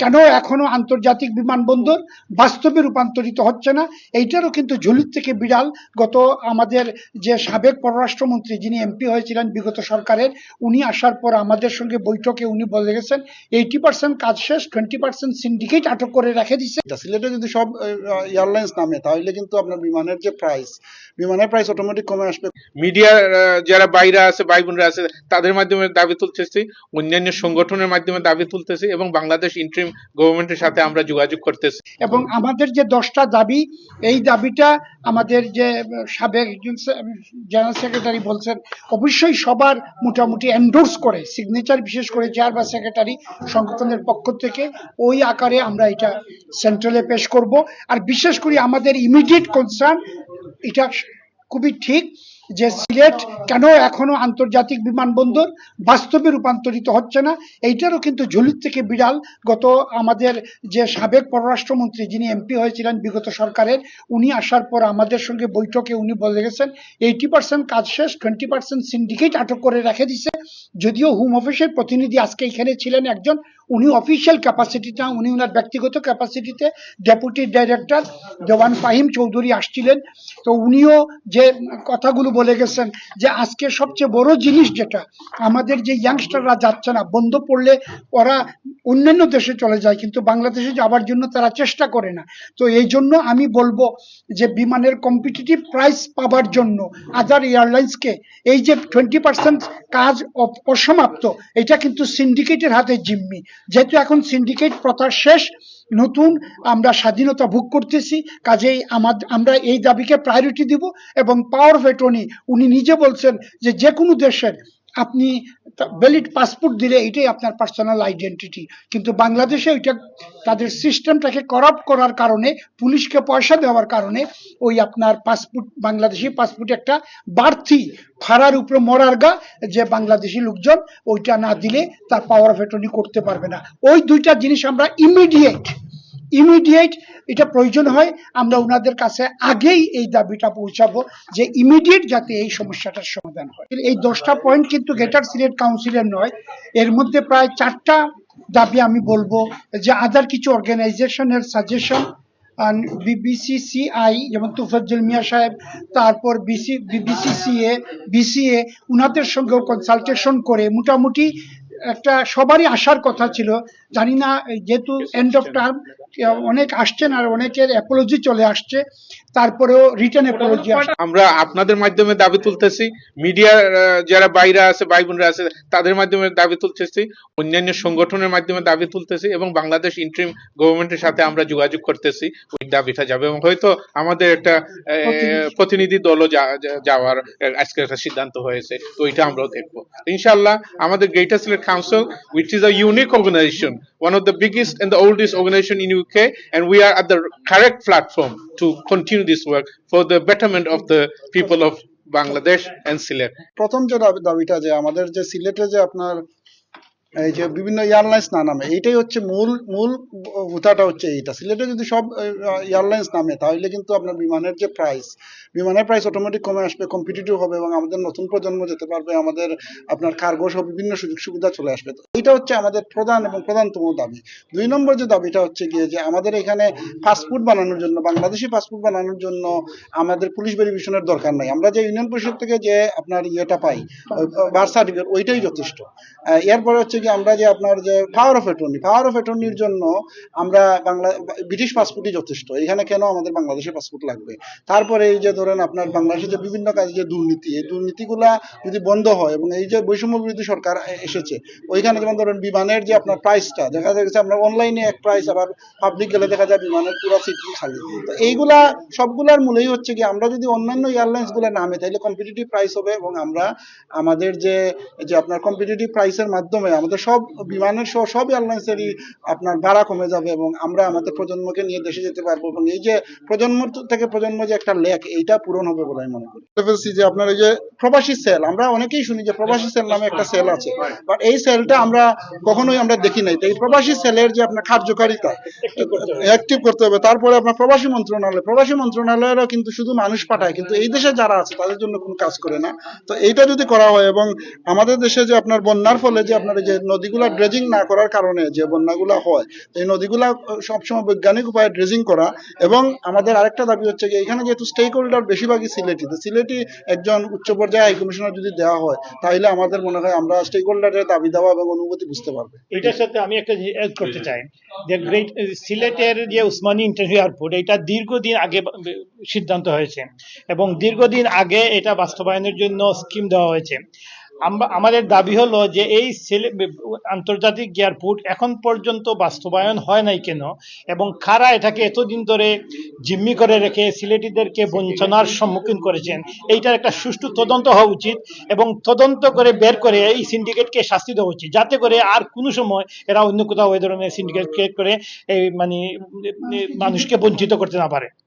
কেন এখনও আন্তর্জাতিক বিমানবন্দর বাস্তবে রূপান্তরিত হচ্ছে না? এইটারও কিন্তু ঝুলির থেকে বিড়াল গত আমাদের যে সাবেক পররাষ্ট্রমন্ত্রী যিনি এমপি হয়েছিলেন বিগত সরকারের উনি আসার পর আমাদের সঙ্গে বৈঠকে উনি বলে গেছেন এইটি পার্সেন্ট কাজ শেষ টোয়েন্টি পার্সেন্ট সিন্ডিকেট আটক করে রেখে দিচ্ছে সিলেটে যদি সব এয়ারলাইন্স নামে তাহলে কিন্তু আপনার বিমানের যে প্রাইস বিমানের প্রাইস অটোমেটিক কমে আসবে। মিডিয়ার যারা বাইরে আছে ভাই বোনরা আছে তাদের মাধ্যমে দাবি তুলতেছি অন্যান্য সংগঠনের মাধ্যমে দাবি তুলতেছি এবং বাংলাদেশ ইন্টারিম গভর্নমেন্টের সাথে আমরা যোগাযোগ করতেছি। এবং আমাদের যে দশটা দাবি, এই দাবিটা আমাদের যে সাবেক জেনারেল সেক্রেটারি বলছেন, অবশ্যই সবার মোটামুটি এন্ডোর্স করে সিগনেচার বিশেষ করে চেয়ার বা সেক্রেটারি সংগঠনের পক্ষ থেকে ওই আকারে আমরা এটা সেন্ট্রালে পেশ করব। আর বিশেষ করে আমাদের ইমিডিয়েট কনসার্ন এটা খুবই ঠিক যে সিলেট কেন এখনও আন্তর্জাতিক বিমানবন্দর বাস্তবে রূপান্তরিত হচ্ছে না, এইটারও কিন্তু ঝুলির থেকে বিড়াল গত আমাদের যে সাবেক পররাষ্ট্রমন্ত্রী যিনি এমপি হয়েছিলেন বিগত সরকারের, উনি আসার পর আমাদের সঙ্গে বৈঠকে উনি বলে গেছেন এইটি পার্সেন্ট কাজ শেষ টোয়েন্টি পার্সেন্ট সিন্ডিকেট আটক করে রেখে দিছে, যদিও হোম অফিসের প্রতিনিধি আজকে এখানে ছিলেন একজন উনি অফিসিয়াল ক্যাপাসিটিটা উনি ওনার ব্যক্তিগত ক্যাপাসিটিতে ডেপুটি ডাইরেক্টর দেওয়ান ফাহিম চৌধুরী আসছিলেন। তো উনিও যে কথাগুলো বলে গেছেন যে আজকে সবচেয়ে বড় জিনিস যেটা, আমাদের যে ইয়াংস্টাররা যাচ্ছে না, বন্ধ পড়লে ওরা অন্যান্য দেশে চলে যায়, কিন্তু বাংলাদেশে যাওয়ার জন্য তারা চেষ্টা করে না। তো এই জন্য আমি বলব যে বিমানের কম্পিটিটিভ প্রাইস পাবার জন্য আদার এয়ারলাইন্সকে এই যে টোয়েন্টি পার্সেন্ট কাজ অসমাপ্ত, এটা কিন্তু সিন্ডিকেটের হাতে জিম্মি। যেহেতু এখন সিন্ডিকেট প্রথা শেষ, নতুন আমরা স্বাধীনতা ভোগ করতেছি, কাজেই আমাদের আমরা এই দাবিকে প্রায়োরিটি দিব এবং পাওয়ার অ্যাটর্নি উনি নিজে বলছেন যে যে কোনো দেশের আপনি ভ্যালিড পাসপোর্ট দিলে এটাই আপনার পার্সোনাল আইডেন্টিটি কিন্তু বাংলাদেশে এটা তাদের সিস্টেমটাকে করাপ্ট করার কারণে, পুলিশকে পয়সা দেওয়ার কারণে ওই আপনার পাসপোর্ট বাংলাদেশি পাসপোর্ট একটা বাড়তি ফাড়ার উপরে মরার গা যে বাংলাদেশি লোকজন, ওইটা না দিলে তার পাওয়ার অফ অ্যাটর্নি করতে পারবে না। ওই দুইটা জিনিস আমরা ইমিডিয়েট ইমিডিয়েট এটা প্রয়োজন হয়, আমরা ওনাদের কাছে আগেই এই দাবিটা পৌঁছাবো যে ইমিডিয়েট যাতে এই সমস্যাটার সমাধান হয়। এই দশটা পয়েন্ট কিন্তু গ্রেটার সিলেট কাউন্সিলের নয়, এর মধ্যে প্রায় চারটা দাবি আমি বলব, যে আদার কিছু অর্গানাইজেশনের সাজেশন বিবিসিসিআই যেমন তুফাজ্জল মিয়া সাহেব, তারপর বিসি বিবিসিসিএ বিসিএ উনাদের সঙ্গেও কনসালটেশন করে মোটামুটি একটা সবারই আসার কথা ছিল। জানি না যেহেতু এন্ড অফ টার্ম অনেক আসছেন আর অনেকের অ্যাপোলজি চলে আসছে। তারপরেও রিটার্ন অ্যাপোলজি আমরা আপনাদের মাধ্যমে দাবি তুলতেছি মিডিয়ার যারা বাইরে আছে ভাই বোনরা আছে তাদের মাধ্যমে দাবি তুলতেছি অন্যান্য সংগঠনের মাধ্যমে দাবি তুলতেছি এবং বাংলাদেশ ইন্টারিম গভর্নমেন্টের সাথে আমরা যোগাযোগ করতেছি ওই দাবিটা যাবে এবং হয়তো আমাদের একটা আহ, প্রতিনিধি। দলও যাওয়ার আজকে একটা সিদ্ধান্ত হয়েছে তো ওইটা আমরাও দেখব। ইনশাল্লাহ আমাদের greater Sylhet council which is a unique organization one of the biggest and the oldest organization in UK and we are at the correct platform to continue this work for the betterment of the people of Bangladesh and Sylhet প্রথম যে দাবি- দাবিটা যে আমাদের যে সিলেটে যে আপনার এই যে বিভিন্ন এয়ারলাইন্স না নামে, এইটাই হচ্ছে মূল মূল কথাটা হচ্ছে এইটা। সিলেটে যদি সব এয়ারলাইন্স নামে, তাহলে কিন্তু আপনার বিমানের যে প্রাইস বিমানের প্রাইস অটোমেটিক কমে আসবে কম্পিটিটিভ হবে এবং আমাদের নতুন প্রজন্ম যেতে পারবে, আমাদের আপনার কার্গো সহ বিভিন্ন সুযোগ সুবিধা চলে আসবে। তো এইটা হচ্ছে আমাদের প্রধান এবং প্রধানতম দাবি। দুই নম্বর যে দাবিটা হচ্ছে গিয়ে যে আমাদের এখানে পাসপোর্ট বানানোর জন্য, বাংলাদেশি পাসপোর্ট বানানোর জন্য আমাদের পুলিশ ভেরিফিকেশনের দরকার নাই। আমরা যে ইউনিয়ন পরিষদ থেকে যে আপনার ইয়েটা পাই বার্থ সার্টিফিকেট ওইটাই যথেষ্ট। এরপরে হচ্ছে কি আমরা যে আপনার যে power of attorney power of অ্যাটর্নির জন্য আমরা বাংলা ব্রিটিশ পাসপোর্টই যথেষ্ট। এখানে কেন আমাদের বাংলাদেশের পাসপোর্ট লাগবে? তারপরে এই যে ধরেন আপনার বাংলাদেশে যে বিভিন্ন কাজে, যে দুর্নীতি, এই দুর্নীতিগুলা যদি বন্ধ হয় এবং এই যে বৈষম্য বিরোধী সরকার এসেছে, ওইখানে যেমন ধরেন বিমানের যে আপনার প্রাইসটা দেখা যাচ্ছে আপনার অনলাইনে এক প্রাইস আবার পাবলিক গেলে দেখা যায় বিমানের পুরো সিট খালি। তো এইগুলা সবগুলার মূলেই হচ্ছে কি, আমরা যদি অন্যান্য এয়ারলাইন্সগুলো নামে তাহলে কম্পিটিটিভ প্রাইস হবে এবং আমরা আমাদের যে যে আপনার কম্পিটিটিভ প্রাইসের মাধ্যমে আমাদের সব বিমানের সহ সব এয়ারলাইন্সেরই আপনার ভাড়া কমে যাবে এবং আমরা আমাদের প্রজন্মকে নিয়ে দেশে যেতে পারব এবং এই যে প্রজন্ম থেকে প্রজন্ম যে একটা লেক এইটা পূরণ হবে বলে আমি মনে করি। যে আপনার এই যে প্রবাসী সেল আমরা অনেকেই শুনি যে প্রবাসী সেল নামে একটা সেল আছে বাট এই সেলটা আমরা কখনোই আমরা দেখি নাই। তো এই প্রবাসী সেলের যে আপনার কার্যকারিতা অ্যাক্টিভ করতে হবে তারপরে আপনার প্রবাসী মন্ত্রণালয় প্রবাসী মন্ত্রণালয়েরও কিন্তু শুধু মানুষ পাঠায় কিন্তু এই দেশে যারা আছে তাদের জন্য কোনো কাজ করে না। তো এইটা যদি করা হয় এবং আমাদের দেশে যে আপনার বন্যার ফলে যে আপনার এই যে নদীগুলা ড্রেজিং না করার কারণে যে বন্যাগুলা হয়, এই নদীগুলা সবসময় বৈজ্ঞানিক উপায়ে ড্রেজিং করা এবং আমাদের আরেকটা দাবি হচ্ছে যে এখানে যেহেতু স্টেক হোল্ডার বেশিরভাগই সিলেটি, তো সিলেটি একজন উচ্চ পর্যায়ে হাই কমিশনার যদি দেওয়া হয় তাহলে আমাদের মনে হয় আমরা স্টেক হোল্ডারের দাবি দেওয়া এবং অনুভূতি বুঝতে পারবে। এটার সাথে আমি একটা অ্যাড করতে চাই, যে গ্রেট সিলেটের যে উসমানী ইন্টারভিউ এয়ারপোর্ট এটা দীর্ঘদিন আগে সিদ্ধান্ত হয়েছে এবং দীর্ঘদিন আগে এটা বাস্তবায়নের জন্য স্কিম দেওয়া হয়েছে। আমরা আমাদের দাবি হলো যে এই আন্তর্জাতিক এয়ারপোর্ট এখন পর্যন্ত বাস্তবায়ন হয় নাই কেন? এবং কারা এটাকে এতদিন ধরে জিম্মি করে রেখে সিলেটিদেরকে বঞ্চনার সম্মুখীন করেছেন? এইটার একটা সুষ্ঠু তদন্ত হওয়া উচিত এবং তদন্ত করে বের করে এই সিন্ডিকেটকে শাস্তি দেওয়া উচিত। যাতে করে আর কোনো সময় এরা অন্য কোথাও ওই ধরনের সিন্ডিকেট ক্রিয়েট করে এই মানে মানুষকে বঞ্চিত করতে না পারে।